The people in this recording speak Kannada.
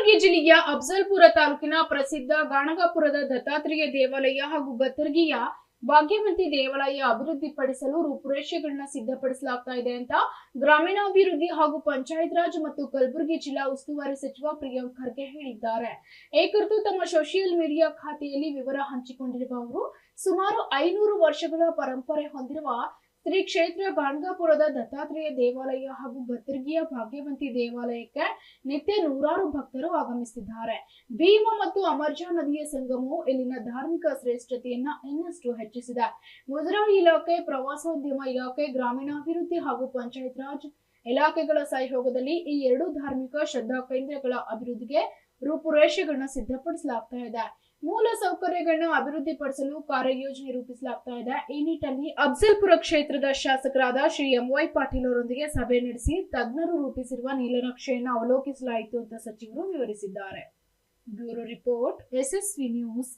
ಅಫ್ಜಲ್ಪುರ ತಾಲೂಕಿನ ಪ್ರಸಿದ್ಧ ಗಾಣಗಾಪುರದ ದತ್ತಾತ್ರೇಯ ದೇವಾಲಯ ಹಾಗೂ ಗತ್ತರ್ಗಿಯ ಭಾಗ್ಯವಂತಿ ದೇವಾಲಯ ಅಭಿವೃದ್ಧಿಪಡಿಸಲು ರೂಪುರೇಷೆಗಳನ್ನ ಸಿದ್ಧಪಡಿಸಲಾಗ್ತಾ ಇದೆ ಅಂತ ಗ್ರಾಮೀಣಾಭಿವೃದ್ಧಿ ಹಾಗೂ ಪಂಚಾಯತ್ ರಾಜ್ ಮತ್ತು ಕಲಬುರಗಿ ಜಿಲ್ಲಾ ಉಸ್ತುವಾರಿ ಸಚಿವ ಪ್ರಿಯಾಂಕ್ ಖರ್ಗೆ ಹೇಳಿದ್ದಾರೆ. ಈ ತಮ್ಮ ಸೋಷಿಯಲ್ ಮೀಡಿಯಾ ಖಾತೆಯಲ್ಲಿ ವಿವರ ಹಂಚಿಕೊಂಡಿರುವ ಅವರು, ಸುಮಾರು ಐನೂರು ವರ್ಷಗಳ ಪರಂಪರೆ ಹೊಂದಿರುವ ಶ್ರೀ ಕ್ಷೇತ್ರ ಬಾಣಗಾಪುರದ ದತ್ತಾತ್ರೇಯ ದೇವಾಲಯ ಹಾಗೂ ಭದ್ರಗಿಯ ಭಾಗ್ಯವಂತಿ ದೇವಾಲಯಕ್ಕೆ ನಿತ್ಯ ನೂರಾರು ಭಕ್ತರು ಆಗಮಿಸಿದ್ದಾರೆ. ಭೀಮ ಮತ್ತು ಅಮರ್ಜಾ ನದಿಯ ಸಂಗಮವು ಇಲ್ಲಿನ ಧಾರ್ಮಿಕ ಶ್ರೇಷ್ಠತೆಯನ್ನ ಇನ್ನಷ್ಟು ಹೆಚ್ಚಿಸಿದೆ. ಮುಜರಾಯಿ ಇಲಾಖೆ, ಪ್ರವಾಸೋದ್ಯಮ ಇಲಾಖೆ, ಗ್ರಾಮೀಣಾಭಿವೃದ್ಧಿ ಹಾಗೂ ಪಂಚಾಯತ್ ರಾಜ್ ಇಲಾಖೆಗಳ ಸಹಯೋಗದಲ್ಲಿ ಈ ಎರಡು ಧಾರ್ಮಿಕ ಶ್ರದ್ಧಾ ಕೇಂದ್ರಗಳ ಅಭಿವೃದ್ಧಿಗೆ ರೂಪುರೇಷೆಗಳನ್ನ ಸಿದ್ಧಪಡಿಸಲಾಗ್ತಾ ಇದೆ. ಮೂಲ ಸೌಕರ್ಯಗಳನ್ನು ಅಭಿವೃದ್ಧಿಪಡಿಸಲು ಕಾರ್ಯಯೋಜನೆ ರೂಪಿಸಲಾಗ್ತಾ ಇದೆ. ಈ ನಿಟ್ಟಿನಲ್ಲಿ ಅಫ್ಜಲ್ಪುರ ಕ್ಷೇತ್ರದ ಶಾಸಕರಾದ ಶ್ರೀ ಎಂ ವೈ ಪಾಟೀಲ್ ಅವರೊಂದಿಗೆ ಸಭೆ ನಡೆಸಿ ತಜ್ಞರು ರೂಪಿಸಿರುವ ನೀಲನಕ್ಷೆಯನ್ನು ಅವಲೋಕಿಸಲಾಯಿತು ಅಂತ ಸಚಿವರು ವಿವರಿಸಿದ್ದಾರೆ. Bureau report SSV news.